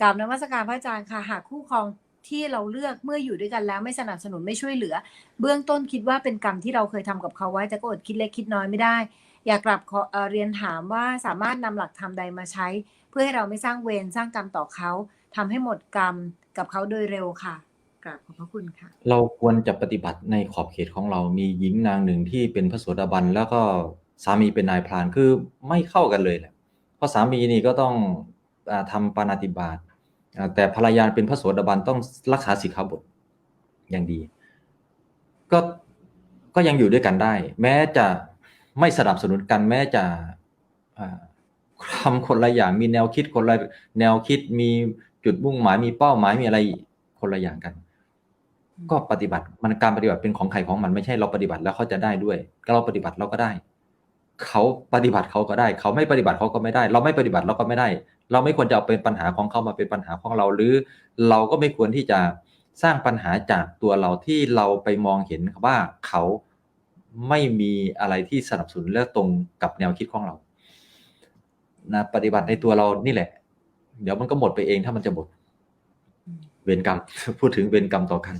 กราบนมัสการพระอาจารย์ค่ะ หากคู่ครองที่เราเลือกเมื่ออยู่ด้วยกันแล้วไม่สนับสนุนไม่ช่วยเหลือ เบื้องต้นคิดว่าเป็นกรรมที่เราเคยทำกับเขาไว้แต่ก็อดคิดเล็กคิดน้อยไม่ได้ อยากกลับขอเเรียนถามว่าสามารถนำหลักธรรมใดมาใช้ เพื่อให้เราไม่สร้างเวรสร้างกรรมต่อเขาทำให้หมดกรรมกับเขาโดยเร็วค่ะกราบขอบพระคุณค่ะ เราควรจะปฏิบัติในขอบเขตของเรามีหญิงนางหนึ่งที่เป็นพระโสดาบันแล้วก็สามีเป็นนายพรานคือไม่เข้ากันเลยแหละเพราะสามีนี่ก็ต้องอาทำปานาติบาตอ่า แต่ภรรยาเป็นพระโสดาบันต้องรักษาสิกขาบทอย่างดี ก็ก็ยังอยู่ด้วยกันได้ แม้จะไม่สนับสนุนกันแม้จะทำคนละอย่างมีแนวคิดคนละแนวคิดมีจุดมุ่งหมายมีเป้าหมายมีอะไรคนละอย่างกัน ก็ปฏิบัติมันการปฏิบัติเป็นของใครของมันไม่ใช่เราปฏิบัติแล้วเขาจะได้ด้วย ก็เราปฏิบัติเราก็ได้ เขาปฏิบัติเขาก็ได้ เขาไม่ปฏิบัติเขาก็ไม่ได้ เราไม่ปฏิบัติเราก็ไม่ได้ เราไม่ควรจะเอาเป็นปัญหาของเขามาเป็นปัญหาของเรา หรือเราก็ไม่ควรที่จะสร้างปัญหาจากตัวเราที่เราไปมองเห็นว่าเขาไม่มีอะไรที่สนับสนุนและตรงกับแนวคิดของเรานะปฏิบัติในตัวเรานี่แหละ เดี๋ยวมันก็หมดไปเองถ้ามันจะหมด เวรกรรม พูดถึงเวรกรรมต่อกัน